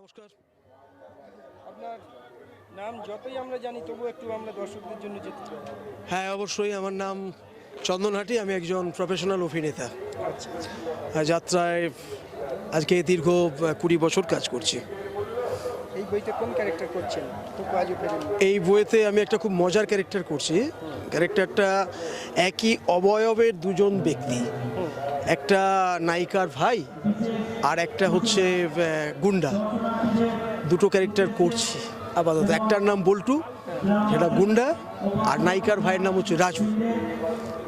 নমস্কার। আপনার নাম যতই আমরা জানি তবু একটু আমরা দর্শকদের জন্য যেতে চাই। হ্যাঁ অবশ্যই আমার নাম চন্দনহাটি আমি একজন প্রফেশনাল অভিনেতা আচ্ছা আচ্ছা। যাত্রায় আজকে দীর্ঘ কুড়ি বছর কাজ করছি। এই বইতে কোন ক্যারেক্টার করছেন? এই বইতে আমি একটা খুব মজার ক্যারেক্টার করছি। ক্যারেক্টারটা একই অবয়বের দুজন ব্যক্তি। একটা নায়িকার ভাই আর একটা হচ্ছে গুন্ডা। দুটো ক্যারেক্টার করছি। আপাতত একটার নাম বল্টু যেটা গুন্ডা আর নায়িকার ভাইয়ের নাম হচ্ছে রাজু।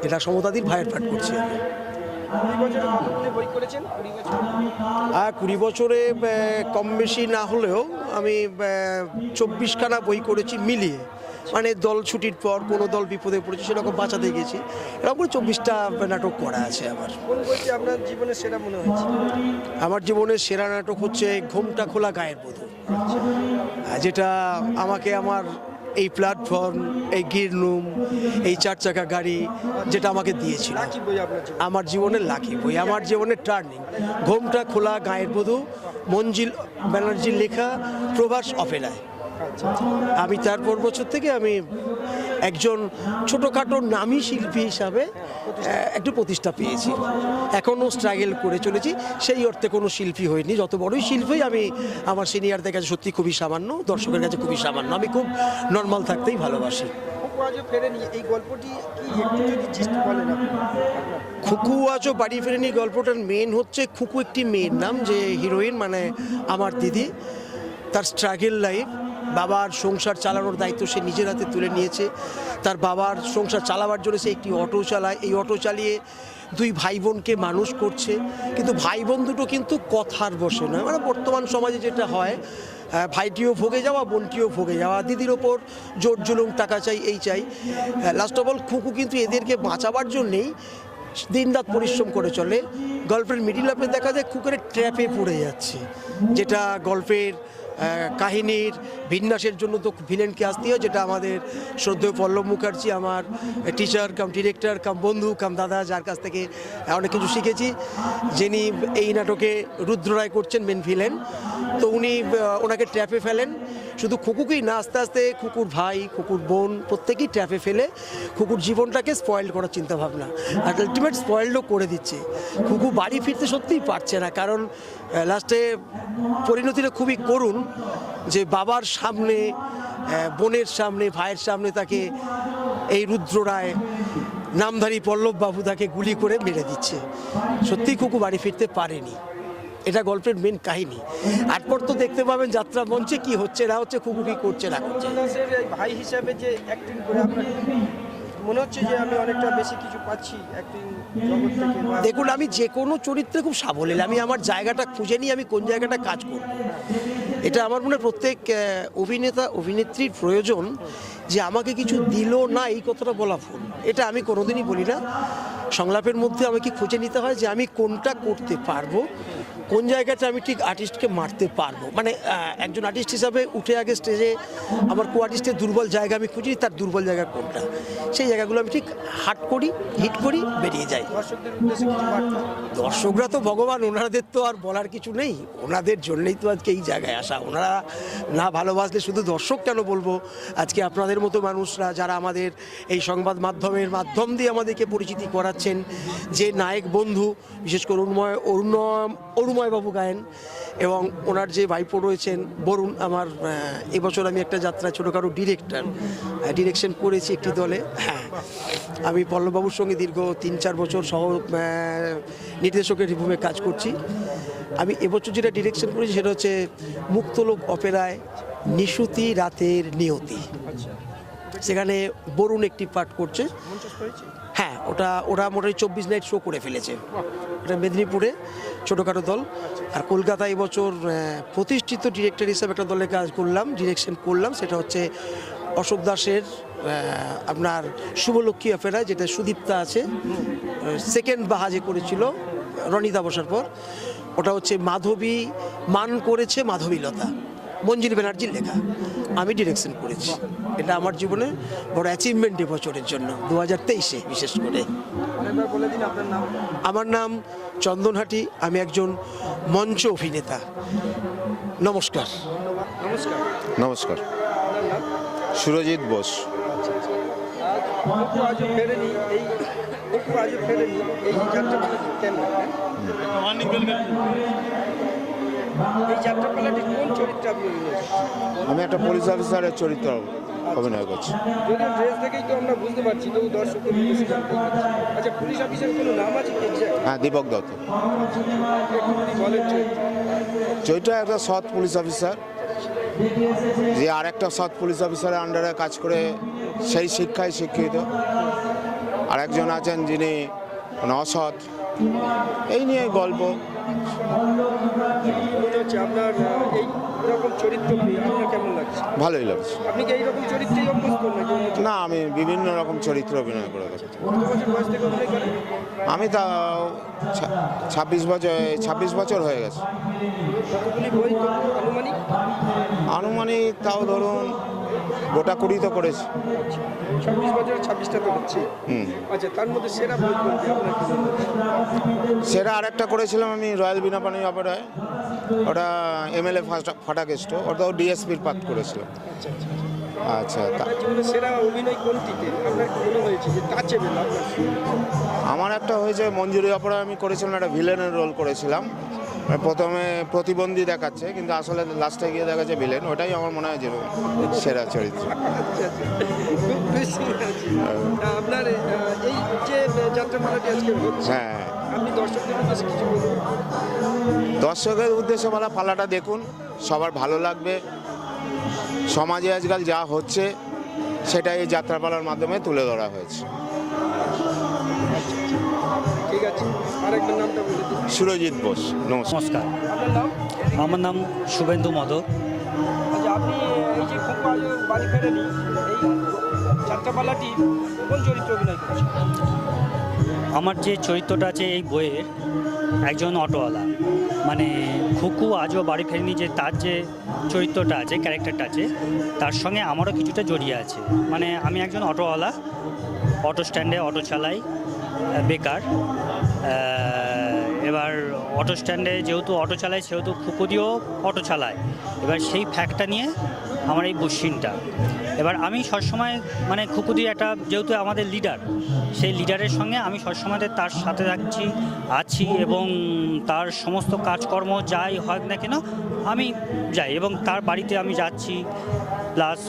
এটা সমতাদির ভাইয়ের পাঠ করছি আমি। কুড়ি বছরে? কম বেশি না হলেও আমি চব্বিশখানা বই করেছি মিলিয়ে। মানে দল ছুটির পর কোনো দল বিপদে পড়েছে সেরকম বাঁচাতে গেছি। এরকম করে চব্বিশটা নাটক করা আছে আমার। আপনার জীবনের সেরা মনে হয়েছে? আমার জীবনের সেরা নাটক হচ্ছে ঘোমটা খোলা গায়ের বধূ যেটা আমাকে আমার এই প্ল্যাটফর্ম এই গিরনুম এই চার চাকা গাড়ি যেটা আমাকে দিয়েছিল। আমার জীবনের লাকি বই আমার জীবনের টার্নিং ঘোমটা খোলা গায়ের বধূ মঞ্জিল ব্যানার্জির লেখা প্রভাস অপেরায়। আমি তারপর বছর থেকে আমি একজন ছোটোখাটো নামী শিল্পী হিসাবে একটু প্রতিষ্ঠা পেয়েছি। এখনও স্ট্রাগল করে চলেছি। সেই অর্থে কোনো শিল্পী হয়নি যত বড়ই শিল্পী আমি আমার সিনিয়রদের কাছে সত্যি খুবই সামান্য দর্শকের কাছে খুবই সামান্য। আমি খুব নর্মাল থাকতেই ভালোবাসি। খুকু আজও বাড়ি ফেরেনি। গল্পটার মেন হচ্ছে খুকু একটি মেয়ের নাম যে হিরোইন মানে আমার দিদি। তার স্ট্রাগল লাইফ বাবার সংসার চালানোর দায়িত্ব সে নিজের হাতে তুলে নিয়েছে। তার বাবার সংসার চালাবার জন্য সে একটি অটো চালায়। এই অটো চালিয়ে দুই ভাই বোনকে মানুষ করছে। কিন্তু ভাই বোন দুটো কিন্তু কথার বসে নয়। মানে বর্তমান সমাজে যেটা হয় ভাইটিও ভোগে যাওয়া, বোনটিও ভোগে যাওয়া। দিদির ওপর জোর জুলুম, টাকা চাই, এই চাই। লাস্ট অফ অল খুকু কিন্তু এদেরকে বাঁচাবার জন্যেই দিনরাত পরিশ্রম করে চলে। গল্পের মিডিল আপে দেখা যায় কুকুরের ট্র্যাপে পড়ে যাচ্ছে। যেটা গল্পের কাহিনীর বিন্যাসের জন্য তো ভিলেনকে আসতে হয়, যেটা আমাদের শ্রদ্ধেয় পল্লব মুখার্জি, আমার টিচার কাম ডিরেক্টর কাম বন্ধু কাম দাদা, যার কাছ থেকে অনেক কিছু শিখেছি। যিনি এই নাটকে রুদ্র রায় করছেন মেন ভিলেন তো উনি ওনাকে ট্র্যাপে ফেলেন। শুধু খুকুকেই না, আস্তে আস্তে কুকুর ভাই, কুকুর বোন, প্রত্যেকেই ট্র্যাপে ফেলে কুকুর জীবনটাকে স্পয়েল করার চিন্তা ভাবনা আর আলটিমেট স্পয়েলও করে দিচ্ছে। কুকু বাড়ি ফিরতে সত্যিই পারছে না, কারণ লাস্টে পরিণতিটা খুবই করুণ যে বাবার সামনে বোনের সামনে, ভাইয়ের সামনে তাকে এই রুদ্র রায়, নামধারী পল্লব বাবু তাকে গুলি করে মেরে দিচ্ছে। সত্যিই কুকু বাড়ি ফিরতে পারেনি। এটা গল্পের মেন কাহিনী। তারপর তো দেখতে পাবেন যাত্রা মঞ্চে কি হচ্ছে না হচ্ছে কুকু কি করছে না করছে। ভাই হিসাবে যে অ্যাক্টিং করে আপনার মনে হচ্ছে যে আমি অনেকটা বেশি কিছু পাচ্ছি অ্যাক্টিং দেখুন আমি যে কোনো চরিত্রে খুব সাবলীল। আমি আমার জায়গাটা খুঁজে নিই আমি কোন জায়গাটা কাজ করব। এটা আমার মনে প্রত্যেক অভিনেতা অভিনেত্রীর প্রয়োজন যে আমাকে কিছু দিল না এই কথাটা বলা ভুল। এটা আমি কোনোদিনই বলি না। সংলাপের মধ্যে আমাকে খুঁজে নিতে হয় যে আমি কোনটা করতে পারব। কোন জায়গাতে আমি ঠিক আর্টিস্টকে মারতে পারব? মানে একজন আর্টিস্ট হিসাবে উঠে আগে স্টেজে আমার কো আর্টিস্টের দুর্বল জায়গা আমি খুঁজি তার দুর্বল জায়গা কোনটা? সেই জায়গাগুলো আমি ঠিক হাট করি হিট করি বেরিয়ে যাই। দর্শকরা তো ভগবান ওনাদের তো আর বলার কিছু নেই। ওনাদের জন্যই তো আজকে এই জায়গায় আসা। ওনারা না ভালোবাসলে শুধু দর্শক কেন বলব? আজকে আপনাদের মতো মানুষরা যারা আমাদের এই সংবাদ মাধ্যমের মাধ্যম দিয়ে আমাদেরকে পরিচিতি করাচ্ছেন যে নায়ক বন্ধু বিশেষ করে অরুণময় অরুণ অরুময়বাবু গায়েন এবং ওনার যে ভাইপো রয়েছেন বরুণ আমার এবছর আমি একটা যাত্রা ছোটোখাটো ডিরেক্টর ডিরেকশন করেছি একটি দলে। হ্যাঁ আমি পল্লববাবুর সঙ্গে দীর্ঘ তিন চার বছর সহ নির্দেশকের ভূমিকা কাজ করছি। আমি এবছর যেটা ডিরেকশন করেছি সেটা হচ্ছে মুক্তলোক অপেরায় নিশুতি রাতের নিয়তি। আচ্ছা। সেখানে বরুণ একটি পাঠ করছে। হ্যাঁ ওটা, ওরা মোটামুটি চব্বিশ নাইট শো করে ফেলেছে। ওটা মেদিনীপুরে ছোটোখাটো দল। আর কলকাতা এবছর প্রতিষ্ঠিত ডিরেক্টর হিসেবে একটা দলে কাজ করলাম ডিরেকশন করলাম, সেটা হচ্ছে অশোক দাসের আপনার শুভলক্ষ্মী অপেরা যেটা সুদীপ্তা আছে সেকেন্ড বাহাজে করেছিল, রনিতা বসার পর। ওটা হচ্ছে মাধবী, মান করেছে মাধবীলতা মঞ্জিল ব্যানার্জির লেখা। আমি ডিরেকশন করেছি এটা আমার জীবনে বড় অ্যাচিভমেন্ট এবছরের জন্য দু হাজার তেইশে বিশেষ করে আরেকবার বলে দিন আপনার নাম আমার নাম চন্দনহাটি আমি একজন মঞ্চ অভিনেতা নমস্কার নমস্কার নমস্কার সুরজিৎ বোস এই এই যাত্রাপালাটি কেমন এই যাত্রাপালাটি কোন চরিত্রে আপনি আমি একটা পুলিশ অফিসারের চরিত্র অভিনয় করছি। যদিও ড্রেস দেখেই তো আমরা বুঝতে পারছি তবু দর্শকদের আচ্ছা পুলিশ অফিসারের কোনো নাম আছে হ্যাঁ দীপক দত্ত। চরিত্র একটা সৎ পুলিশ অফিসার যে আর একটা সৎ পুলিশ অফিসারের আন্ডারে কাজ করে সেই শিক্ষায় শিক্ষিত। আর একজন আছেন যিনি অসৎ। এই নিয়ে গল্প। হচ্ছে আপনার এই রকম চরিত্র আপনার কেমন লাগছে? ভালোই লাগছে। আপনি কি এই রকম চরিত্রেই অভ্যস্ত নাকি না আমি বিভিন্ন রকম চরিত্র অভিনয় করে থাকি। করেন? আমি তা ছাব্বিশ বছর ছাব্বিশ বছর হয়ে গেছে। আনুমানিক তাও ধরুন গোটা কুড়ি তো করেছি। বছর ছাব্বিশটা তো হচ্ছে। আচ্ছা তার মধ্যে সেরা? সেটা আরেকটা করেছিলাম আমি রয়্যাল বিনাপানি অপেরায়। ওটা এমএলএ ফাটাকেষ্ট। ওটাও ডিএসপির পাঠ করেছিলাম। আচ্ছা আচ্ছা আচ্ছা। তা আপনার জীবনে সেরা অভিনয় কোনটিতে? আপনার মনে হয়েছে যে টাচেবেল আমার একটা হয়েছে মঞ্জুরি অপেরায় আমি করেছিলাম একটা ভিলেনের রোল করেছিলাম। প্রথমে প্রতিবন্ধী দেখাচ্ছে কিন্তু আসলে লাস্টে গিয়ে দেখাচ্ছে ভিলেন ওটাই আমার মনে হয় যে সেরা চরিত্র। খুব খুশি আছি তা আপনার এই যে যাত্রাপালাটি আজকে হ্যাঁ বলুন। দর্শকের উদ্দেশ্যে বলা পালাটা দেখুন সবার ভালো লাগবে। সমাজে আজকাল যা হচ্ছে সেটা এই যাত্রাপালার মাধ্যমে তুলে ধরা হয়েছে। সুরজিৎ বোস নমস্কার। আমার নাম শুভেন্দু মদক। আচ্ছা আপনি এই যে বাড়ি ফেরেনি এই যাত্রাপালাটি কোন চরিত্র অভিনয় করছেন? আমার যে চরিত্রটা আছে এই বইয়ের একজন অটোওয়ালা। মানে খুকু আজও বাড়ি ফেরেনি যে তার যে চরিত্রটা আছে ক্যারেক্টারটা আছে তার সঙ্গে আমারও কিছুটা জড়িয়ে আছে। মানে আমি একজন অটোওয়ালা অটো স্ট্যান্ডে অটো চালাই বেকার। এবার অটো স্ট্যান্ডে যেহেতু অটো চালায় সেহেতু ফুকুদিও অটো চালায়। এবার সেই ফ্যাক্টটা নিয়ে আমার এই বুসিনটা। এবার আমি সবসময় মানে খুকুদি একটা যেহেতু আমাদের লিডার সেই লিডারের সঙ্গে আমি সবসময় তার সাথে থাকছি, আছি এবং তার সমস্ত কাজকর্ম যাই হয় না কেন আমি যাই এবং তার বাড়িতে আমি যাচ্ছি প্লাস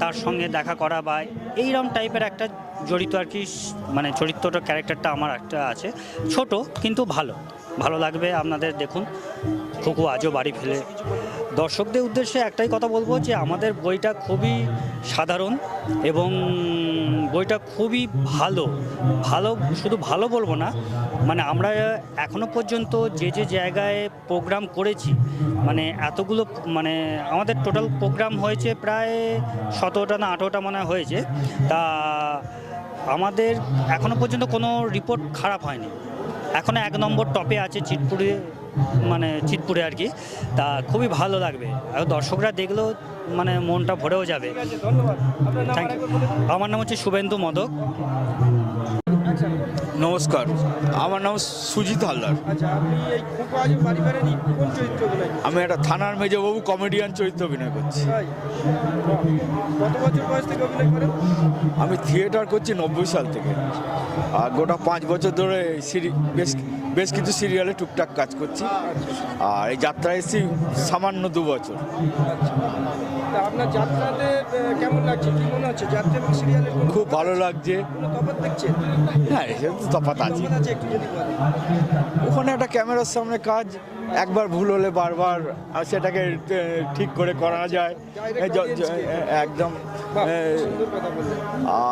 তার সঙ্গে দেখা করা বা এইরকম টাইপের একটা জড়িত আর কি মানে চরিত্রটা ক্যারেক্টারটা আমার একটা আছে। ছোট, কিন্তু ভালো। ভালো লাগবে আপনাদের দেখুন। খুকু আজও বাড়ি ফেলে দর্শকদের উদ্দেশ্যে একটাই কথা বলব যে আমাদের বইটা খুবই সাধারণ এবং বইটা খুবই ভালো ভালো শুধু ভালো বলব না মানে আমরা এখনও পর্যন্ত যে যে জায়গায় প্রোগ্রাম করেছি মানে এতগুলো মানে আমাদের টোটাল প্রোগ্রাম হয়েছে প্রায় সতেরোটা না আঠেরোটা মনে হয়েছে, তা আমাদের এখনও পর্যন্ত কোনো রিপোর্ট খারাপ হয়নি। এখনও এক নম্বর টপে আছে চিটপুরে মানে চিটপুরে আর কি। তা খুবই ভালো লাগবে। আর দর্শকরা দেখলেও মানে মনটা ভরেও যাবে। থ্যাংক ইউ আমার নাম হচ্ছে শুভেন্দু মদক। নমস্কার। আমার নাম সুজিত হালদার। আচ্ছা আমি একটা থানার মেজবাবু কমেডিয়ান চরিত্র অভিনয় করছি। তাই? কত বছর বয়স থেকে অভিনয় করেন? আমি থিয়েটার করছি নব্বই সাল থেকে। আর গোটা পাঁচ বছর ধরে সিরি বেশ বেশ কিছু সিরিয়ালে টুকটাক কাজ করছি। আর এই যাত্রা এসেছি সামান্য দু বছর। আপনার যাত্রাতে কেমন লাগছে? কি মনে হচ্ছে? যাত্রা এবং খুব ভালো লাগছে। তফাৎ দেখছেন? হ্যাঁ তো তফাৎ আছে। ওখানে একটা ক্যামেরার সামনে কাজ একবার ভুল হলে বারবার সেটাকে ঠিক করে করা যায়। একদম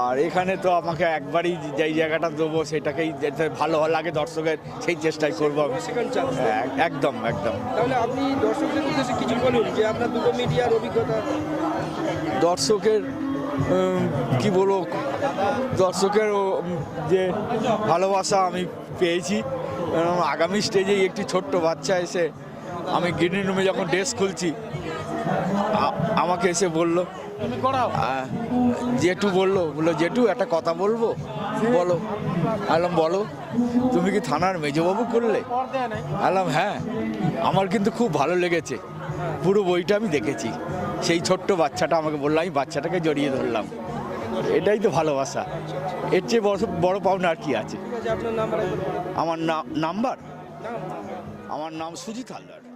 আর এখানে তো আমাকে একবারই যেই জায়গাটা দেবো সেটাকেই যাতে ভালো লাগে দর্শকের সেই চেষ্টাই করব একদম একদম। তাহলে আপনি দর্শকদের উদ্দেশ্যে কিছু বলুন যে আপনার দুটো মিডিয়ার অভিজ্ঞতা। দর্শকের কি বলব দর্শকের যে ভালোবাসা আমি পেয়েছি। এবং আগামী স্টেজে একটি ছোট্ট বাচ্চা এসে আমি গ্রিন রুমে যখন ড্রেস খুলছি আমাকে এসে বলল জেঠু বলল বলল জেঠু একটা কথা বলব? বলো। আলাম বলো। তুমি কি থানার মেজবাবু করলে? আলাম হ্যাঁ। আমার কিন্তু খুব ভালো লেগেছে। পুরো বইটা আমি দেখেছি। সেই ছোট্ট বাচ্চাটা আমাকে বলল আমি বাচ্চাটাকে জড়িয়ে ধরলাম। এটাই তো ভালোবাসা। এর চেয়ে বড় বড় পাওনা আর কি আছে? আমার নাম্বার? আমার নাম সুজিত হালদার।